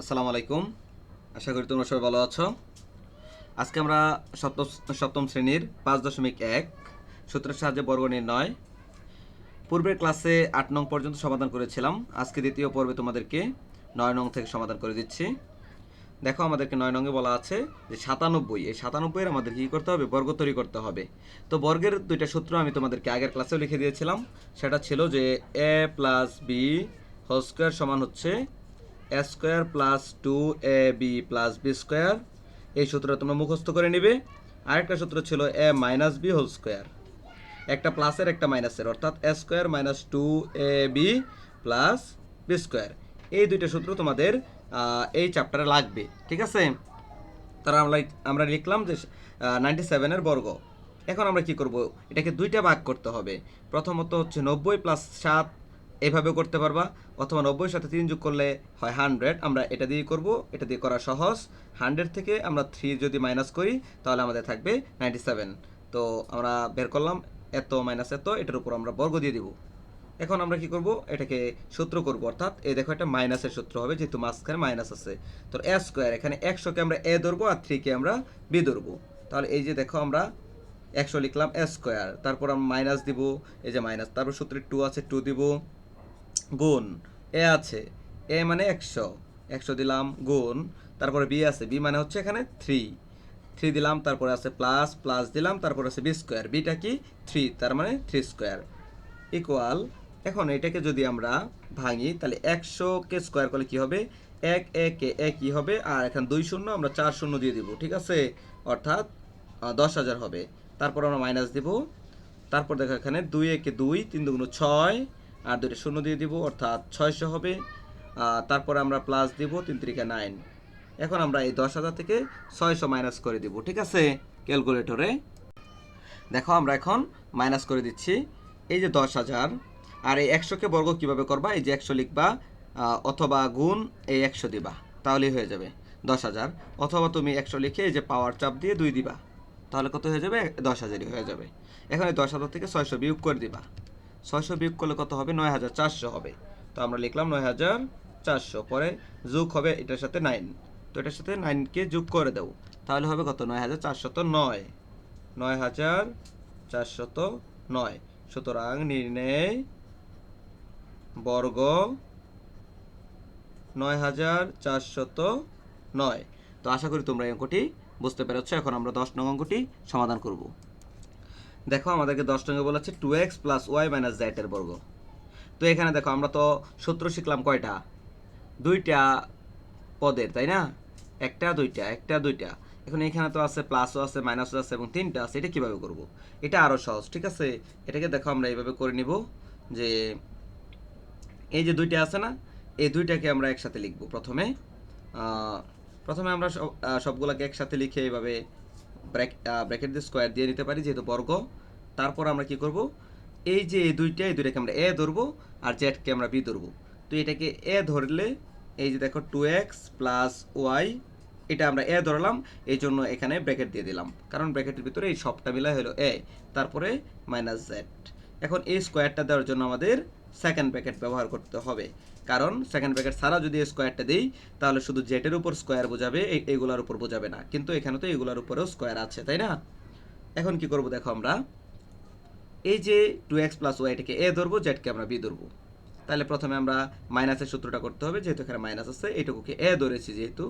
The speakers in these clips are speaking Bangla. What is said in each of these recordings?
আসসালামু আলাইকুম। আশা করি তোমরা সবাই ভালো আছো। আজকে আমরা সপ্তম সপ্তম শ্রেণির পাঁচ দশমিক এক সূত্রের সাহায্যে বর্গ নির্ণয়। পূর্বের ক্লাসে আট নং পর্যন্ত সমাধান করেছিলাম। আজকে দ্বিতীয় পর্বে তোমাদেরকে নয় নং থেকে সমাধান করে দিচ্ছি। দেখো আমাদেরকে নয় নঙ্গে বলা আছে যে সাতানব্বই, এই সাতানব্বইয়ের আমাদের কী করতে হবে? বর্গ তৈরি করতে হবে। তো বর্গের দুইটা সূত্র আমি তোমাদেরকে আগের ক্লাসেও লিখে দিয়েছিলাম। সেটা ছিল যে A plus B whole square সমান হচ্ছে A square plus two A B plus B square. এই সূত্রটা তোমরা মুখস্থ করে নিবে। আরেকটা সূত্র ছিল A minus B whole square. একটা প্লাসের, একটা মাইনাসের, অর্থাৎ A square minus two A B plus B square. এই দুইটা সূত্র তোমাদের এই চ্যাপ্টারে লাগবে, ঠিক আছে? তারা আমরা আমরা লিখলাম যে নাইনটি সেভেনের বর্গ। এখন আমরা কি করব? এটাকে দুইটা ভাগ করতে হবে। প্রথমত হচ্ছে নব্বই প্লাস সাত এভাবে করতে পারবা। অথবা নব্বইয়ের সাথে তিন যোগ করলে হয় হান্ড্রেড। আমরা এটা দিয়ে করব, এটা দিয়ে করা সহজ। হান্ড্রেড থেকে আমরা থ্রি যদি মাইনাস করি, তাহলে আমাদের থাকবে নাইনটি সেভেন। তো আমরা বের করলাম, এত মাইনাস এত, এটার উপর আমরা বর্গ দিয়ে দিব। এখন আমরা কি করব? এটাকে সূত্র করব, অর্থাৎ এই দেখো একটা মাইনাসের সূত্র হবে, যেহেতু মাঝখানে মাইনাস আছে। তো এ স্কোয়ার, এখানে একশোকে আমরা এ ধরবো আর থ্রিকে আমরা বি ধরবো। তাহলে এই যে দেখো আমরা একশো লিখলাম এ স্কোয়ার, তারপর আমরা মাইনাস দিব, এই যে মাইনাস, তারপর সূত্রে টু আছে, টু দিব। গুণ। এ আছে। এ মানে একশো। একশো দিলাম গুণ, তারপরে বি আছে। বি মানে হচ্ছে এখানে থ্রি থ্রি দিলাম, তারপরে আছে প্লাস প্লাস দিলাম, তারপরে আছে বি স্কোয়ার বিটা কি? থ্রি তার মানে থ্রি স্কোয়ার ইকুয়াল এখন এটাকে যদি আমরা ভাঙি, তাহলে একশোকে স্কোয়ার করলে কি হবে? এক, একে একই হবে? আর এখন দুই শূন্য, আমরা চার শূন্য দিয়ে দিব, ঠিক আছে? অর্থাৎ দশ হাজার হবে। তারপর আমরা মাইনাস দিব। তারপর দেখো এখানে দুই, একে দুই, তিন দুগুণ ছয় আর দুইটা শূন্য দিয়ে দিব, অর্থাৎ ছয়শো হবে। তারপরে আমরা প্লাস দিব তিন তিরিকা নাইন এখন আমরা এই দশ হাজার থেকে ছয়শো মাইনাস করে দিব, ঠিক আছে? ক্যালকুলেটরে দেখো আমরা এখন মাইনাস করে দিচ্ছি। এই যে দশ হাজার, আর এই একশোকে বর্গ কীভাবে করবা? এই যে একশো লিখবা অথবা গুণ এই একশো দিবা, তাহলেই হয়ে যাবে দশ হাজার। অথবা তুমি একশো লিখে এই যে পাওয়ার চাপ দিয়ে দুই দিবা, তাহলে কত হয়ে যাবে? দশ হাজারই হয়ে যাবে। এখন এই দশ হাজার থেকে ছয়শো বিয়োগ করে দিবা। ছয়শো বিয়োগ করলে কত হবে? নয় হাজার চারশো হবে। তো আমরা লিখলাম নয় হাজার চারশো। পরে যোগ হবে এটার সাথে নাইন তো এটার সাথে নাইনকে যোগ করে দেবো। তাহলে হবে কত? নয় হাজার চারশত নয়। নয় হাজার চারশত নয়। সুতরাং নির্ণয় বর্গ নয় হাজার চারশত নয়। তো আশা করি তোমরা এই অঙ্কটি বুঝতে পেরেছ। এখন আমরা দশ নং অঙ্কটি সমাধান করব। দেখো, আমাদেরকে দশ নঙ্গে বলেছে two X plus Y minus জেটের বর্গ। তো এখানে দেখো, আমরা তো সূত্র শিখলাম কয়টা? দুইটা পদের, তাই না? একটা, দুইটা একটা, দুইটা। এখন এখানে তো আছে প্লাসও আছে মাইনাসও আছে এবং তিনটা আছে, এটা কীভাবে করব? এটা আরও সহজ, ঠিক আছে? এটাকে দেখো, আমরা এইভাবে করে নিব যে এই যে দুইটা আছে না, এই দুইটাকে আমরা একসাথে লিখব প্রথমে। প্রথমে আমরা সব সবগুলোকে একসাথে লিখে এইভাবে ব্র্যাকেট দিয়ে স্কোয়ার দিয়ে নিতে পারি যেহেতু বর্গ। তারপর আমরা কি করব? এই যে এই দুইটা, এই দুইটাকে আমরা এ ধরবো আর জেডকে আমরা বি ধরবো। তো এটাকে এ ধরলে, এই যে দেখো টু এক্স প্লাস ওয়াই এটা আমরা এ ধরলাম, এই জন্য এখানে ব্র্যাকেট দিয়ে দিলাম। কারণ ব্র্যাকেটের ভিতরে এই সবটা মিলাই হলো এ তারপরে মাইনাস জেড এখন এই স্কোয়ারটা দেওয়ার জন্য আমাদের সেকেন্ড ব্র্যাকেট ব্যবহার করতে হবে। কারণ সেকেন্ড ব্র্যাকেট ছাড়া যদি স্কোয়ারটা দিই, তাহলে শুধু জেটের উপর স্কোয়ার বোঝাবে, এই এইগুলোর উপর বোঝাবে না। কিন্তু এখানে তো এইগুলোর উপরেও স্কোয়ার আছে, তাই না? এখন কি করব দেখো আমরা? এই যে টু এক্স প্লাস ওয়াইটাকে এ ধরবো জেটকে আমরা বি ধরবো। তাহলে প্রথমে আমরা মাইনাসের সূত্রটা করতে হবে, যেহেতু এখানে মাইনাস আছে এইটুকুকে এ ধরেছি যেহেতু,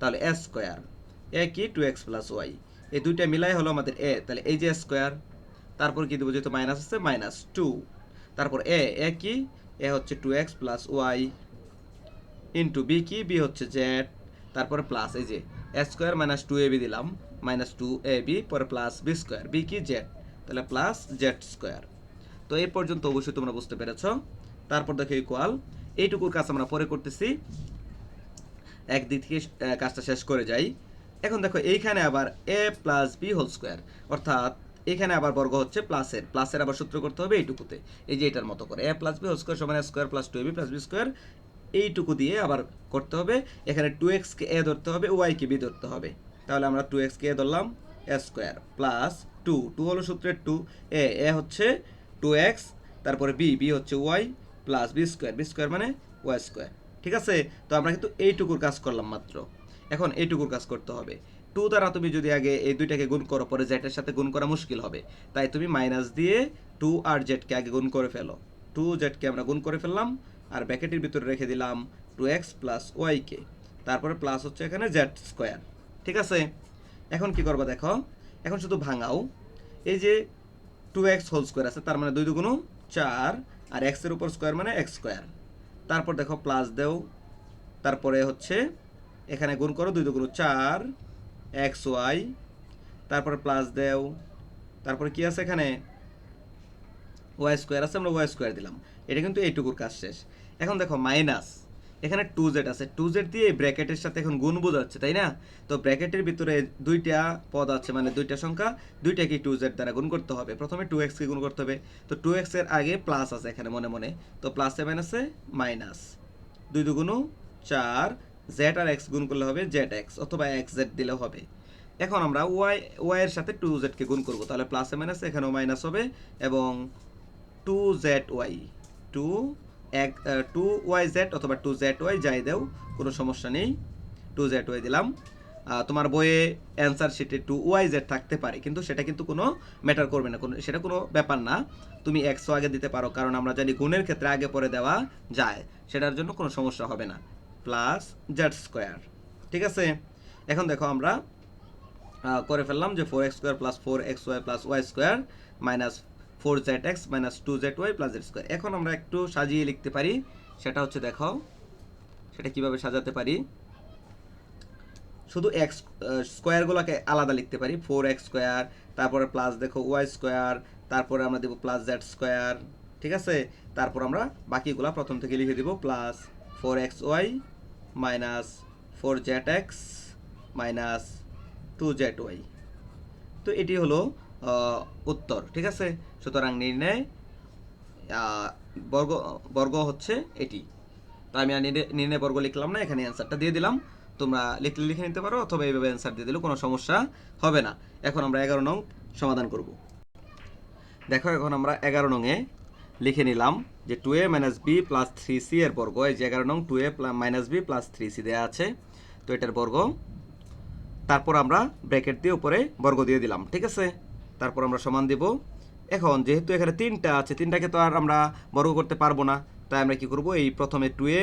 তাহলে এ স্কোয়ার এ কি টু এক্স প্লাস ওয়াই এই দুইটা মিলাই হলো আমাদের এ তাহলে এই যে স্কোয়ার তারপর কি দেবো যেহেতু মাইনাস আছে মাইনাস টু তারপর এ এ কি? এ হচ্ছে two X plus Y into B কি? বি হচ্ছে জেড তারপরে প্লাস এই যে A square minus two A B দিলাম মাইনাস টু এ বি পরে প্লাস বি স্কোয়ার বি কি? জেড তাহলে প্লাস জেড স্কোয়ার তো এই পর্যন্ত অবশ্যই তোমরা বুঝতে পেরেছ। তারপর দেখো ইকুয়াল এইটুকুর কাজ আমরা পরে করতেছি। একদিক থেকে কাজটা শেষ করে যাই। এখন দেখো এইখানে আবার A plus B whole square অর্থাৎ এখানে আবার বর্গ হচ্ছে প্লাসের প্লাসের আবার সূত্র করতে হবে এইটুকুতে। এই যে এটার মতো করে A plus B whole square সমান square plus two A B plus B square এইটুকু দিয়ে আবার করতে হবে। এখানে টু এক্সকে এ ধরতে হবে ওয়াইকে বি ধরতে হবে। তাহলে আমরা টু এক্সকে এ ধরলাম A square plus two two হলো সূত্রের টু এ এ হচ্ছে টু এক্স তারপরে বি বি হচ্ছে Y plus B square B square মানে ওয়াই স্কোয়ার ঠিক আছে? তো আমরা কিন্তু এইটুকুর কাজ করলাম মাত্র। এখন এইটুকুর কাজ করতে হবে। টু দ্বারা তুমি যদি আগে এই দুইটাকে গুণ করো, পরে জেটের সাথে গুণ করা মুশকিল হবে। তাই তুমি মাইনাস দিয়ে টু আর জেডকে আগে গুণ করে ফেলো। টু জেডকে আমরা গুণ করে ফেললাম, আর ব্যাকেটের ভিতরে রেখে দিলাম টু এক্স প্লাস ওয়াইকে তারপরে প্লাস হচ্ছে এখানে জেড স্কোয়ার ঠিক আছে? এখন কি করবা দেখো? এখন শুধু ভাঙাও। এই যে টু এক্স হোল স্কোয়ার আছে, তার মানে দুই দুগুণ চার, আর এক্সের উপর স্কোয়ার মানে এক্স স্কোয়ার তারপর দেখো প্লাস দেও। তারপরে হচ্ছে এখানে গুণ করো দুই দুগুণ চার এক্স ওয়াই, তারপরে প্লাস দেও, তারপরে কি আছে এখানে? ওয়াই স্কোয়ার আছে, আমরা ওয়াই স্কোয়ার দিলাম। এটা কিন্তু এইটুকুর কাজ শেষ। এখন দেখো, মাইনাস। এখানে টু জেড আছে। টু জেড দিয়ে ব্র্যাকেটের সাথে এখন গুণ বোঝাচ্ছে, তাই না? তো ব্র্যাকেটের ভিতরে দুইটা পদ আছে মানে দুইটা সংখ্যা, দুইটাকে টু জেড দ্বারা গুণ করতে হবে। প্রথমে টু এক্সকে গুণ করতে হবে। তো টু এক্সের আগে প্লাস আছে এখানে মনে মনে। তো প্লাস আছে মাইনাস। দুই দুগুণ চার জেড আর এক্স গুণ করলে হবে জেড এক্স অথবা এক্স জেড দিলে হবে। এখন আমরা ওয়াই ওয়াই এর সাথে টু জেডকে গুণ করব। তাহলে প্লাসে মাইনাস এখানেও মাইনাস হবে এবং টু জেড ওয়াই টু এক টু ওয়াই জেড অথবা টু জেড ওয়াই যাই দেও, কোনো সমস্যা নেই। টু জেড ওয়াই দিলাম। তোমার বইয়ে অ্যান্সার শিটে টু ওয়াই জেড থাকতে পারে, কিন্তু সেটা কিন্তু কোনো ম্যাটার করবে না। কোনো, সেটা কোনো ব্যাপার না। তুমি একশো আগে দিতে পারো, কারণ আমরা জানি গুণের ক্ষেত্রে আগে পরে দেওয়া যায়। সেটার জন্য কোনো সমস্যা হবে না। প্লাস জেড স্কোয়ার ঠিক আছে? এখন দেখো আমরা করে ফেললাম যে four X square plus four X Y plus Y square minus four Z X minus two Z Y plus Z square এখন আমরা একটু সাজিয়ে লিখতে পারি, সেটা হচ্ছে দেখো, সেটা কীভাবে সাজাতে পারি? শুধু এক্স স্কোয়ারগুলোকে আলাদা লিখতে পারি ফোর এক্স স্কোয়ার তারপরে প্লাস দেখো ওয়াই স্কোয়ার তারপরে আমরা দেবো প্লাস জেড স্কোয়ার ঠিক আছে? তারপর আমরা বাকিগুলা প্রথম থেকে লিখে দিব plus four X Y minus four Z X minus two Z Y তো এটি হলো উত্তর, ঠিক আছে? সুতরাং নির্ণয় বর্গ বর্গ হচ্ছে এটি। তো আমি আর নির্ণয়- বর্গ লিখলাম না, এখানে অ্যান্সারটা দিয়ে দিলাম। তোমরা লিখলে লিখে নিতে পারো, অথবা এইভাবে অ্যান্সার দিয়ে দিলেও কোনো সমস্যা হবে না। এখন আমরা এগারো নং সমাধান করব। দেখো, এখন আমরা এগারো নংয়ে লিখে নিলাম যে two A minus B plus three C এর বর্গ, এই যে এগারো নং two A minus B plus three C দেওয়া আছে, তো এটার বর্গ। তারপর আমরা ব্র্যাকেট দিয়ে উপরে বর্গ দিয়ে দিলাম, ঠিক আছে? তারপর আমরা সমান দিব। এখন যেহেতু এখানে তিনটা আছে, তিনটাকে তো আর আমরা বর্গ করতে পারব না, তাই আমরা কি করব? এই প্রথমে টু এ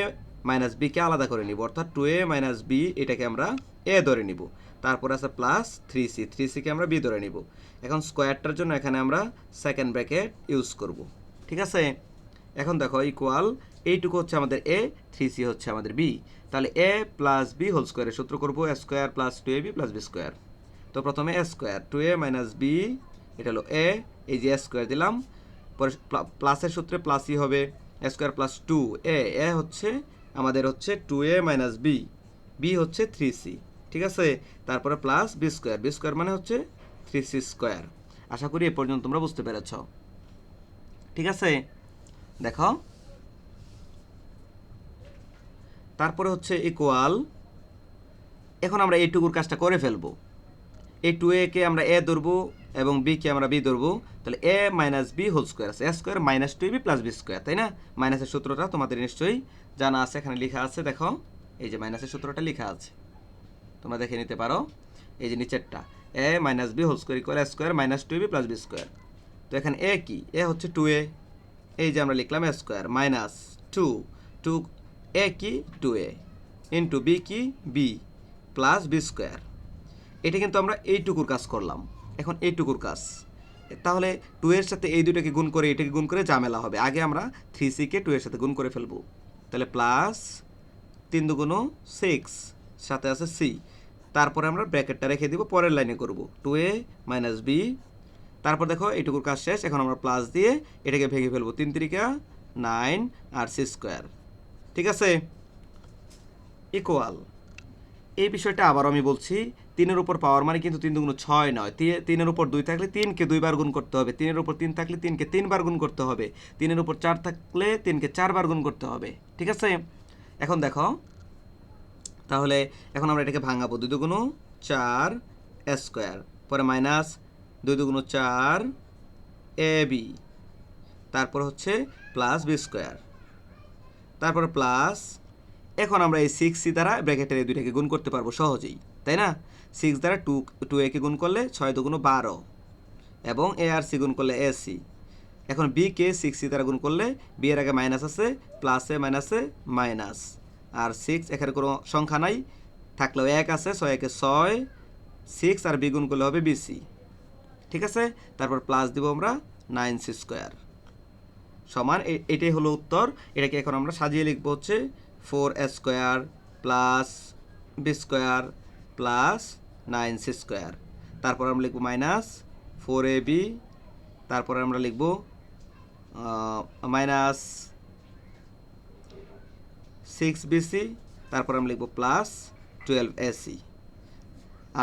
মাইনাস বিকে আলাদা করে নিব, অর্থাৎ টু এ মাইনাস বি এটাকে আমরা এ ধরে নিব। তারপর আছে প্লাস থ্রি সি থ্রি সিকে আমরা বি ধরে নিব। এখন স্কোয়ারটার জন্য এখানে আমরা সেকেন্ড ব্র্যাকেট ইউজ করব, ঠিক আছে? এখন দেখো ইকুয়াল এইটুকু হচ্ছে আমাদের এ থ্রি সি হচ্ছে আমাদের বি তাহলে এ প্লাস বি হোল স্কোয়ারের সূত্র করব A square plus two A B plus B square তো প্রথমে A square two A minus B এটা হলো এ এই যে এ স্কোয়ার দিলাম। পরে প্লা- প্লাসের সূত্রে প্লাসই হবে A square plus two A A হচ্ছে, আমাদের হচ্ছে two A minus B B হচ্ছে থ্রি সি ঠিক আছে? তারপরে plus B square B square মানে হচ্ছে থ্রি সি স্কোয়ার আশা করি এ পর্যন্ত তোমরা বুঝতে পেরেছ। ঠিক আছে? দেখো। তারপরে হচ্ছে ইকুয়াল এখন আমরা এইটুকুর কাজটা করে ফেলব। এই টু এ কে আমরা এ ধরবো এবং বি কে আমরা বি ধরবো। তাহলে A minus B whole square আছে। A square minus two B plus B square তাই না? মাইনাসের সূত্রটা তোমাদের নিশ্চয়ই জানা আছে। এখানে লেখা আছে, দেখো। এই যে মাইনাসের সূত্রটা লেখা আছে। তোমরা দেখে নিতে পারো। এই যে নিচেরটা। A minus B whole square equal square minus two B plus B square তো এখানে এ কি? এ হচ্ছে টু এ এই যে আমরা লিখলাম square minus two two A কি? টু এ ইন্টু বি কি? বি প্লাস বি স্কোয়ার এটা কিন্তু আমরা এইটুকুর কাজ করলাম। এখন এইটুকুর কাজ। তাহলে টু এর সাথে এই দুটাকে গুণ করে, এটাকে গুণ করে ঝামেলা হবে। আগে আমরা থ্রি সিকে টু এর সাথে গুণ করে ফেলব। তাহলে প্লাস তিন দুগুণ সিক্স সাথে আছে সি তারপরে আমরা ব্র্যাকেটটা রেখে দিব, পরের লাইনে করব। টু এ মাইনাস বি তারপর দেখো এইটুকুর কাজ শেষ, এখন আমরা প্লাস দিয়ে এটাকে ভেঙে ফেলব। তিন তিরিকা নাইন আর সি স্কোয়ার ঠিক আছে? ইকুয়াল এই বিষয়টা আবার আমি বলছি, তিনের উপর পাওয়ার মানে কিন্তু তিন দুগুণ ছয় নয়। তিনের উপর দুই থাকলে তিনকে দুইবার গুণ করতে হবে। তিনের উপর তিন থাকলে তিনকে তিনবার গুণ করতে হবে। তিনের উপর চার থাকলে তিনকে চারবার গুণ করতে হবে। ঠিক আছে? এখন দেখো, তাহলে এখন আমরা এটাকে ভাঙাবো। দুই দুগুণ চার স্কোয়ার পরে মাইনাস দুই দুগুণ চার এ বি। তারপর হচ্ছে প্লাস বি স্কোয়ার তারপর প্লাস এখন আমরা এই সিক্স সি দ্বারা ব্র্যাকেটের এই দুইটাকে গুণ করতে পারব সহজেই, তাই না? সিক্স দ্বারা টু টু একে গুণ করলে ছয় দুগুণ বারো, এবং এ আর সি গুণ করলে এ সি এখন বি কে সিক্স সি দ্বারা গুণ করলে বি এর আগে মাইনাস আছে প্লাসে মাইনাসে মাইনাস আর সিক্স এখানে কোনো সংখ্যা নাই, থাকলেও এক আছে, ছয় একে ছয় সিক্স আর বি গুণ করলে হবে বিসি ঠিক আছে? তারপর প্লাস দিব আমরা নাইন সি স্কোয়ার সমান এটাই হলো উত্তর। এটাকে এখন আমরা সাজিয়ে লিখব হচ্ছে four square plus B square plus nine C square তারপর আমরা লিখব মাইনাস ফোর এ বি তারপরে আমরা লিখব মাইনাস সিক্স বিসি তারপর আমরা লিখব প্লাস টুয়েলভ এসি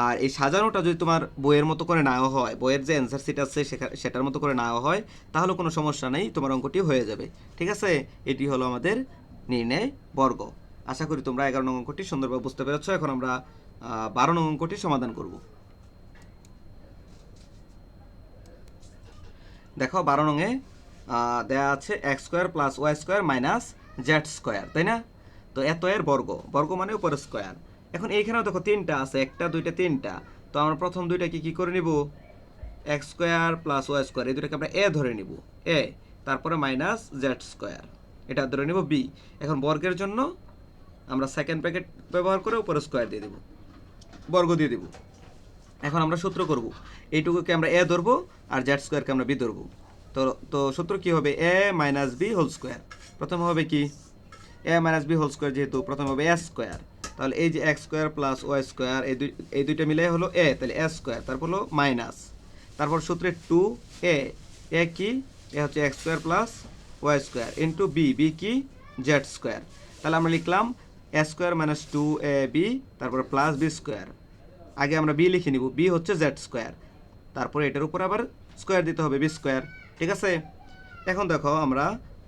আর এই সাজানোটা যদি তোমার বইয়ের মতো করে নাও হয়, বইয়ের যে অ্যান্সার সিট আছে সেটার মতো করে নাও হয়, তাহলে কোনো সমস্যা নেই, তোমার অঙ্কটি হয়ে যাবে। ঠিক আছে? এটি হলো আমাদের নির্ণয় বর্গ। আশা করি তোমরা এগারো নং অঙ্কটি সুন্দরভাবে বুঝতে পেরেছ। এখন আমরা বারো নং অঙ্কটি সমাধান করব। দেখো, বারো নংয়ে দেয়া আছে X square plus Y square minus Z square তাই না? তো এত এর বর্গ। বর্গ মানে উপরে স্কোয়ার এখন এইখানেও দেখো তিনটা আছে, একটা, দুইটা, তিনটা। তো আমরা প্রথম দুইটাকে কি করে নিব? X square plus Y square, এই দুটাকে আমরা এ ধরে নিব। এ, তারপরে মাইনাস জেড স্কোয়ার। এটা ধরে নিব বি। এখন বর্গের জন্য আমরা সেকেন্ড প্যাকেট ব্যবহার করে উপরে স্কোয়ার দিয়ে দেব। বর্গ দিয়ে দেব। এখন আমরা সূত্র করব। এইটুকুকে আমরা এ ধরবো আর জেড স্কোয়ারকে আমরা বি ধরবো। তো তো সূত্র কি হবে? A minus B whole square. প্রথমে হবে কি? A minus B whole square যেহেতু, প্রথমে হবে এ স্কোয়ার। তাহলে এই যে X square plus Y square এই দুই, এই দুইটা মিলে হলো এ তাহলে এ স্কোয়ার তারপর হলো মাইনাস তারপর সূত্রে টু এ এ কি? এ হচ্ছে X square plus Y square into B B কি? জেড স্কোয়ার তাহলে আমরা লিখলাম A square minus two A B তারপর প্লাস বি স্কোয়ার আগে আমরা বি লিখে নিব বি হচ্ছে জেড স্কোয়ার তারপরে এটার উপর আবার স্কোয়ার দিতে হবে বি স্কোয়ার ঠিক আছে? এখন দেখো আমরা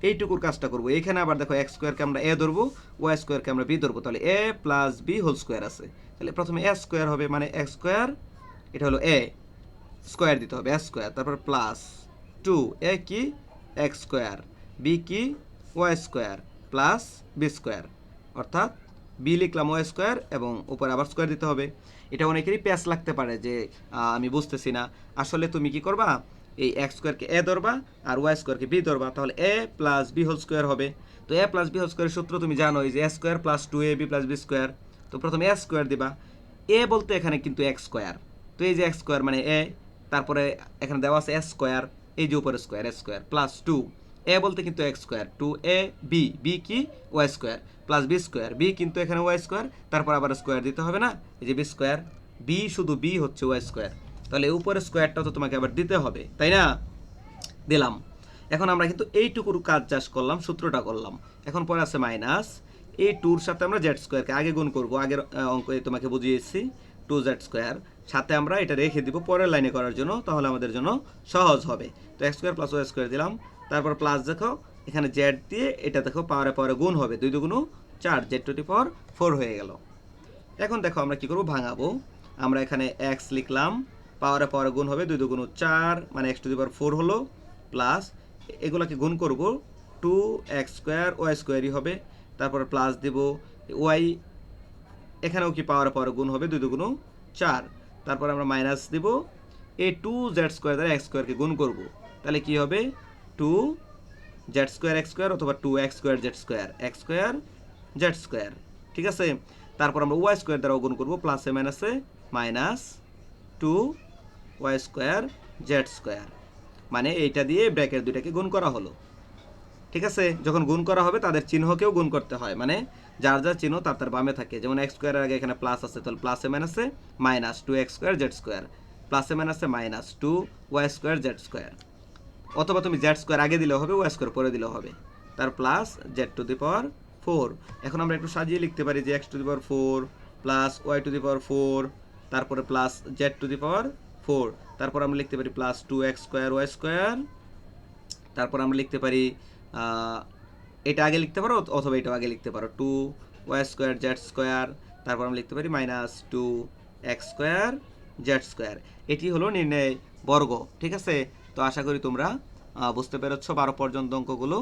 এইটুকুর কাজটা করব। এখানে আবার দেখো এক্স স্কোয়ারকে আমরা এ ধরবো ওয়াই স্কোয়ারকে আমরা বি ধরবো। তাহলে A plus B whole square আছে। তাহলে প্রথমে এ স্কোয়ার হবে মানে এক্স স্কোয়ার এটা হলো এ স্কোয়ার দিতে হবে এ স্কোয়ার তারপর প্লাস টু এ কি? এক্স স্কোয়ার বি কি? Y square plus B square অর্থাৎ বি লিখলাম ওয়াই স্কোয়ার এবং উপরে আবার স্কোয়ার দিতে হবে। এটা অনেকেরই প্যাচ লাগতে পারে যে আমি বুঝতেছি না। আসলে তুমি কি করবা? এই এক্স স্কোয়ারকে এ ধরবা আর ওয়াই স্কোয়ারকে বি ধরবা, তাহলে A plus B whole square হবে। তো এ প্লাস বি হোল স্কোয়ারের সূত্র তুমি জানো যে A square plus two A B plus B square তো প্রথমে এ স্কোয়ার দিবা। এ বলতে এখানে কিন্তু এক্স স্কোয়ার তো এই যে এক্স স্কোয়ার মানে এ তারপরে এখানে দেওয়া আছে এস স্কোয়ার এই যে উপরে square S square plus two A বলতে কিন্তু X square two A B B কি? Y square plus B square B কিন্তু এখানে ওয়াই স্কোয়ার তারপর আবার স্কোয়ার দিতে হবে না। এই যে বি স্কোয়ার বি শুধু বি হচ্ছে ওয়াই স্কোয়ার তাহলে উপরে স্কোয়ারটা তো তোমাকে আবার দিতে হবে, তাই না? দিলাম। এখন আমরা কিন্তু এইটুকুর কাজ চাষ করলাম, সূত্রটা করলাম। এখন পরে আছে মাইনাস এই টুর সাথে আমরা জেড স্কোয়ারকে আগে গুণ করব, আগের অঙ্ক তোমাকে বুঝিয়েছি, টু জেড স্কোয়ার সাথে আমরা এটা রেখে দিব পরের লাইনে করার জন্য, তাহলে আমাদের জন্য সহজ হবে। তো X square plus Y square দিলাম, তারপর প্লাস দেখো, এখানে জেড দিয়ে এটা দেখো পাওয়ারে পাওয়ারে গুণ হবে, দুই দুগুণ চার Z to the power four হয়ে গেল। এখন দেখো আমরা কি করব? ভাঙাবো। আমরা এখানে এক্স লিখলাম পাওয়ারে পাওয়ারে গুণ হবে দুই দুগুণ চার মানে X to the power four হলো প্লাস এগুলোকে গুণ করব টু এক্স স্কোয়ার ওয়াই স্কোয়ারই হবে, তারপরে প্লাস দেব ওয়াই এখানেও কি পাওয়ারে পাওয়ারে গুণ হবে দুই দুগুণ চার, তারপর আমরা মাইনাস দেব, এই টু জেড স্কোয়ার দ্বারা এক্স স্কোয়ারকে গুণ করব, তাহলে কি হবে two Z square X square অথবা two X square Z square X square Z square ঠিক আছে? তারপর আমরা ওয়াই স্কোয়ার দ্বারা গুণ করব প্লাসে মাইনাসে minus two Y square, Z square. মানে এইটা দিয়ে ব্র্যাকেট দুইটাকে গুণ করা হলো। ঠিক আছে? যখন গুণ করা হবে, তাদের চিহ্নকেও গুণ করতে হয়। মানে যার যার চিহ্ন তার তার বামে থাকে। যেমন এক্স স্কোয়ারের আগে এখানে প্লাস আছে, তাহলে প্লাসে মাইনাসে minus two X square, Z square. প্লাসে মাইনাসে minus two Y square, Z square. অথবা তুমি জেড স্কোয়ার আগে দিলেও হবে, ওয়াই স্কোয়ার পরে দিলেও হবে। তার plus Z to the power four. এখন আমরা একটু সাজিয়ে লিখতে পারি যে X to the power four plus Y to the power four, তারপরে plus Z to the power four তারপর আমরা লিখতে পারি plus two X square Y square তারপর আমরা লিখতে পারি এটা আগে লিখতে পারো অথবা এটাও আগে লিখতে পারো two Y square Z square তারপর আমরা লিখতে পারি minus two X square Z square এটি হলো নির্ণয় বর্গ, ঠিক আছে? তো আশা করি তোমরা বুঝতে পেরেছ বারো পর্যন্ত অঙ্কগুলো।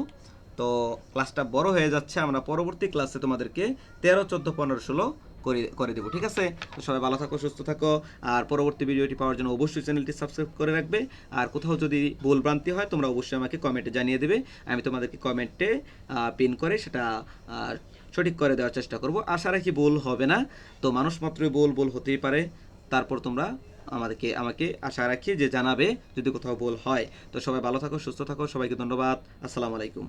তো ক্লাসটা বড় হয়ে যাচ্ছে, আমরা পরবর্তী ক্লাসে তোমাদেরকে তেরো, চোদ্দ, পনেরো, ষোলো করে করে দেবো, ঠিক আছে? তো সবাই ভালো থাকো, সুস্থ থাকো। আর পরবর্তী ভিডিওটি পাওয়ার জন্য অবশ্যই চ্যানেলটি সাবস্ক্রাইব করে রাখবে। আর কোথাও যদি ভুল ভ্রান্তি হয়, তোমরা অবশ্যই আমাকে কমেন্টে জানিয়ে দেবে। আমি তোমাদেরকে কমেন্টে পিন করে সেটা সঠিক করে দেওয়ার চেষ্টা করব। আশা রাখি ভুল হবে না। তো মানুষ মাত্রই ভুল ভুল হতেই পারে। তারপর তোমরা আমাদেরকে, আমাকে আশা রাখি যে জানাবে যদি কোথাও ভুল হয়। তো সবাই ভালো থাকো, সুস্থ থাকো, সবাইকে ধন্যবাদ। আসসালামু আলাইকুম।